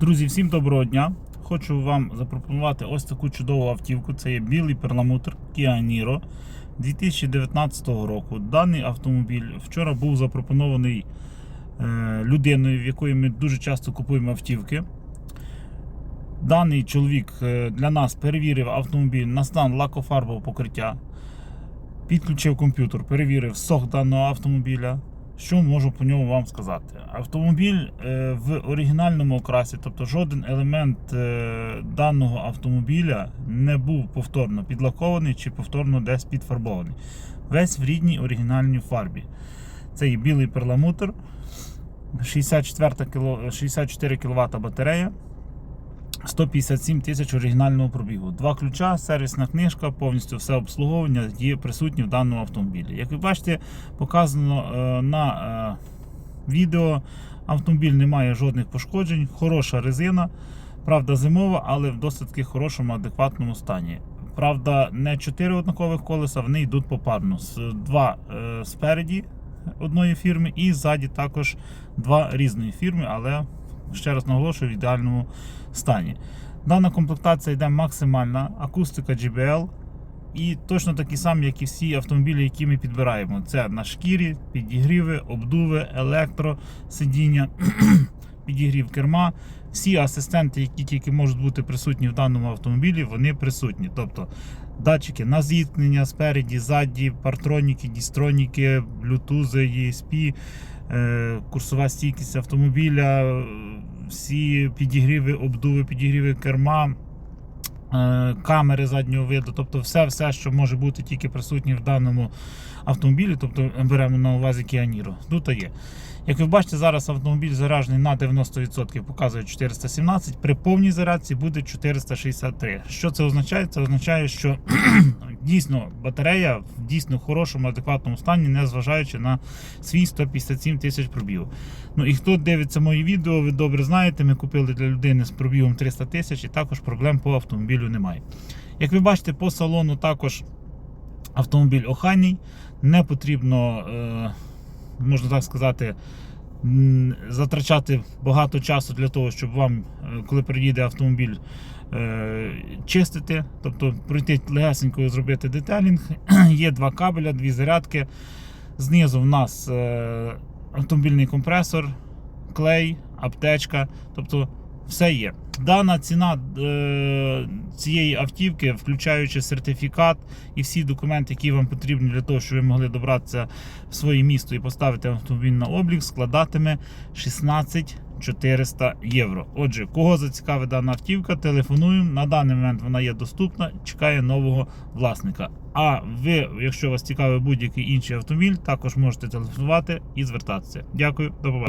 Друзі, всім доброго дня! Хочу вам запропонувати ось таку чудову автівку. Це є білий перламутр Kia Niro 2019 року. Даний автомобіль вчора був запропонований е, людиною, в якої ми дуже часто купуємо автівки. Даний чоловік е, для нас перевірив автомобіль на стан лакофарбового покриття, підключив комп'ютер, перевірив сох даного автомобіля. Що можу по ньому вам сказати? Автомобіль е, в оригінальному окрасі, тобто жоден елемент е, даного автомобіля не був повторно підлакований чи повторно десь підфарбований. Весь в рідній оригінальній фарбі. Це є білий перламутр, 64 кіло- 64 кВт батарея. 157 тисяч оригінального пробігу. Два ключа, сервісна книжка, повністю все обслуговування є присутні в даному автомобілі. Як ви бачите, показано е, на е, відео. Автомобіль не має жодних пошкоджень, хороша резина. Правда, зимова, але в досить хорошому, адекватному стані. Правда, не 4 однакових колеса, вони йдуть попарно. Два е, спереді одної фірми і ззаді також два різної фірми, але ще раз наголошую в ідеальному стані. Дана комплектація йде максимальна, акустика JBL. І точно такі самі, як і всі автомобілі, які ми підбираємо. Це на шкірі, підігріви, обдуви, електро, сидіння, підігрів керма. Всі асистенти, які тільки можуть бути присутні в даному автомобілі, вони присутні. Тобто датчики на зіткнення спереді, ззаді, партроніки, дістроніки, блютузи, ESP, е, курсова стійкість автомобіля, всі підігріви, обдуви, підігріви керма. е, Камери заднього виду, тобто все, все, що може бути тільки присутнє в даному автомобілі, тобто беремо на увазі Niro, тут є. Як ви бачите, зараз автомобіль заряджений на 90%, показує 417, при повній зарядці буде 463. Що це означає? Це означає, що дійсно батарея в дійсно хорошому, адекватному стані, незважаючи на свій 157 тисяч пробігів. Ну і хто дивиться мої відео, ви добре знаєте, ми купили для людини з пробігом 300 тисяч і також проблем по автомобілю немає. Як ви бачите, по салону також автомобіль охайний, не потрібно, е, можна так сказати, затрачати багато часу для того, щоб вам, е, коли приїде автомобіль, е, чистити, тобто пройти легесенько і зробити деталінг. Є два кабеля, дві зарядки. Знизу в нас е, автомобільний компресор, клей, аптечка, тобто все є. Дана ціна е, цієї автівки, включаючи сертифікат і всі документи, які вам потрібні для того, щоб ви могли добратися в своє місто і поставити автомобіль на облік, складатиме 16 400 євро. Отже, кого зацікавить дана автівка, телефонуємо. На даний момент вона є доступна, чекає нового власника. А ви, якщо вас цікавить будь-який інший автомобіль, також можете телефонувати і звертатися. Дякую, до побачення.